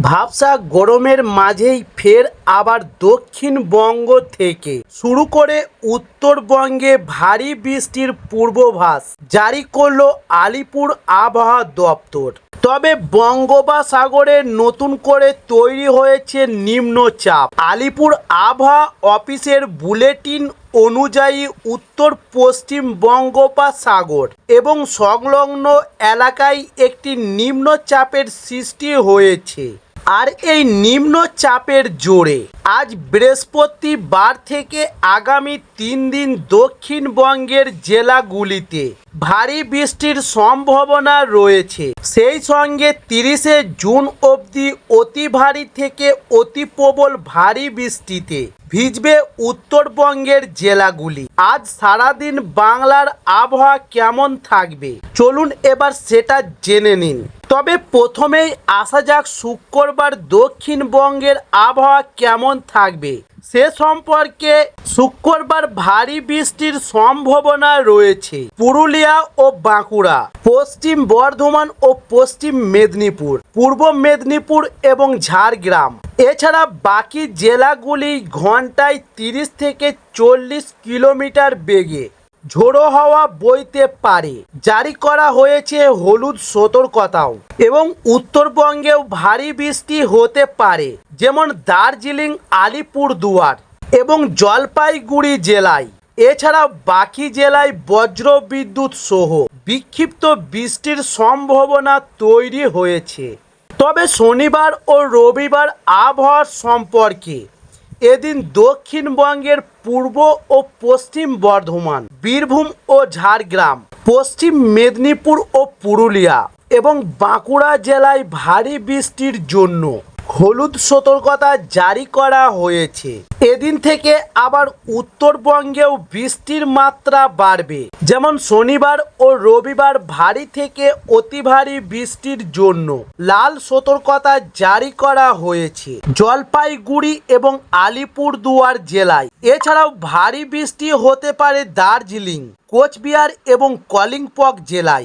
ভাবসা গরমের মাঝেই ফের আবার দক্ষিণবঙ্গ থেকে শুরু করে উত্তরবঙ্গে ভারী বৃষ্টির পূর্বাভাস জারি করল আলিপুর আবহাওয়া দপ্তর। তবে বঙ্গোপসাগরে নতুন করে তৈরি হয়েছে নিম্নচাপ। আলিপুর আবহাওয়া অফিসের বুলেটিন অনুযায়ী উত্তর পশ্চিম বঙ্গোপসাগর এবং সংলগ্ন এলাকায় একটি নিম্নচাপের সৃষ্টি হয়েছে। আর এই নিম্ন চাপের জোরে। আজ বৃহস্পতিবার থেকে আগামী তিন দিন দক্ষিণবঙ্গের জেলাগুলিতে ভারী বৃষ্টির সম্ভাবনা রয়েছে। সেই সঙ্গে তিরিশে জুন অবধি অতি ভারী থেকে অতি প্রবল ভারী বৃষ্টিতে ভিজবে উত্তরবঙ্গের জেলাগুলি। আজ সারাদিন বাংলার আবহাওয়া কেমন থাকবে? চলুন এবার সেটা জেনে নিন। তবে প্রথমেই আসা যাক শুক্রবার দক্ষিণবঙ্গের আবহাওয়া কেমন থাকবে। সে সম্পর্কে শুক্রবার ভারী বৃষ্টির সম্ভাবনা রয়েছে। পুরুলিয়া ও বাঁকুড়া, পশ্চিম বর্ধমান ও পশ্চিম মেদিনীপুর, পূর্ব মেদিনীপুর এবং ঝাড়গ্রাম। এছাড়া বাকি জেলাগুলি ঘন্টায় তিরিশ থেকে চল্লিশ কিলোমিটার বেগে ঝোড়ো হাওয়া বইতে পারে। জারি করা হয়েছে হলুদ সতর্কতাও এবং উত্তরবঙ্গেও ভারী বৃষ্টি হতে পারে। যেমন দার্জিলিং আলিপুরদুয়ার এবং জলপাইগুড়ি জেলায়। এছাড়া বাকি জেলায় বজ্র বিদ্যুৎ সহ বিক্ষিপ্ত বৃষ্টির সম্ভাবনা তৈরি হয়েছে। তবে শনিবার ও রবিবার আবহাওয়ার সম্পর্কে এদিন দক্ষিণবঙ্গের পূর্ব ও পশ্চিম বর্ধমান, বীরভূম ও ঝাড়গ্রাম, পশ্চিম মেদিনীপুর ও পুরুলিয়া এবং বাঁকুড়া জেলায় ভারী বৃষ্টির জন্য হলুদ সতর্কতা জারি করা হয়েছে। এদিন থেকে আবার উত্তরবঙ্গেও বৃষ্টির মাত্রা বাড়বে। যেমন শনিবার ও রবিবার ভারী থেকে অতি ভারী বৃষ্টির জন্য লাল সতর্কতা জারি করা হয়েছে। জলপাইগুড়ি এবং আলিপুরদুয়ার জেলায়। এছাড়াও ভারী বৃষ্টি হতে পারে দার্জিলিং, কোচবিহার এবং কলিম্পং জেলায়।